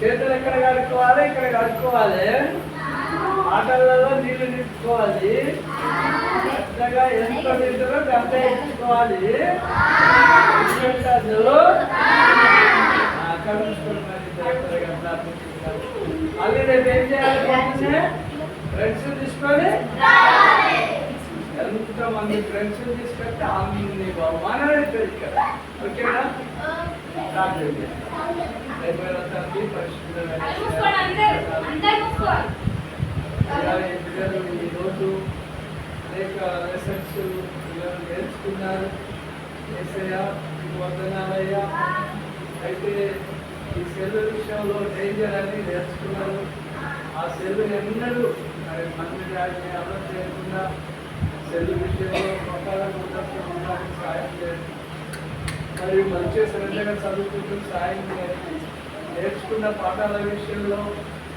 చేతులు ఎక్కడ కడుక్కోవాలి ఇక్కడ కడుక్కోవాలి ఆటలలో నీళ్ళు నింపుకోవాలి పెద్దగా ఎంత తింటారో అంత ఎంచుకోవాలి అక్కడ చూసుకొని మరి జాగ్రత్తగా ప్రార్థించుకుంటారు మళ్ళీ రేపు ఏం చేయాలి పొద్దున్నే ఫ్రెండ్స్ తీసుకొని ఎంతో మంది ఫ్రెండ్స్ తీసుకొస్తే అన్ని బహుమానం అవుతుంది ఇక్కడ ఓకేనా ప్రార్థన చేస్తాం. రేపు తండ్రి పరిశుద్ధమైన అయ్యా, ఈ పిల్లలు ఈరోజు అనేక లెసన్స్ పిల్లలు నేర్చుకున్నారు ఏసయ్యా మీకు వందనాలయ్యా అయితే ఈ సెల్ విషయంలో డేంజర్ అని నేర్చుకున్నారు. ఆ సెల్ ఎన్నడూ మరి మంది గారిని అమలు చేయకుండా సెల్ విషయంలో మొక్కల ఉండడానికి సాయం చేయండి. మరియు మంచిగా శ్రద్ధగా చదువుకుంటూ సాయం చేయండి. నేర్చుకున్న పాఠాల విషయంలో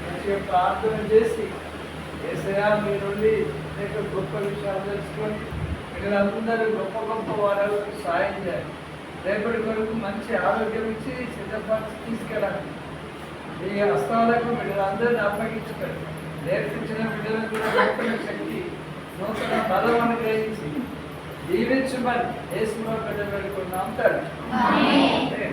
మంచిగా ప్రార్థన చేసి ఏసయా మీ నుండి అనేక గొప్ప విషయాలు తెలుసుకొని ఇక్కడ అందరూ గొప్ప గొప్ప వారు సాయం చేయాలి రేపటి కొరకు మంచి ఆరోగ్యం ఇచ్చి సిద్ధపరిచి తీసుకెళ్ళాలి. మీ హస్తాలకు బిడ్డలందరినీ అప్పగించుకోండి. నేర్పించిన బిడ్డలకు కూడా నూతన శక్తి నూతన బలం అనుగ్రహించి దీవించమని ఏసులో బిడ్డ పెట్టుకున్నాం తండ్రి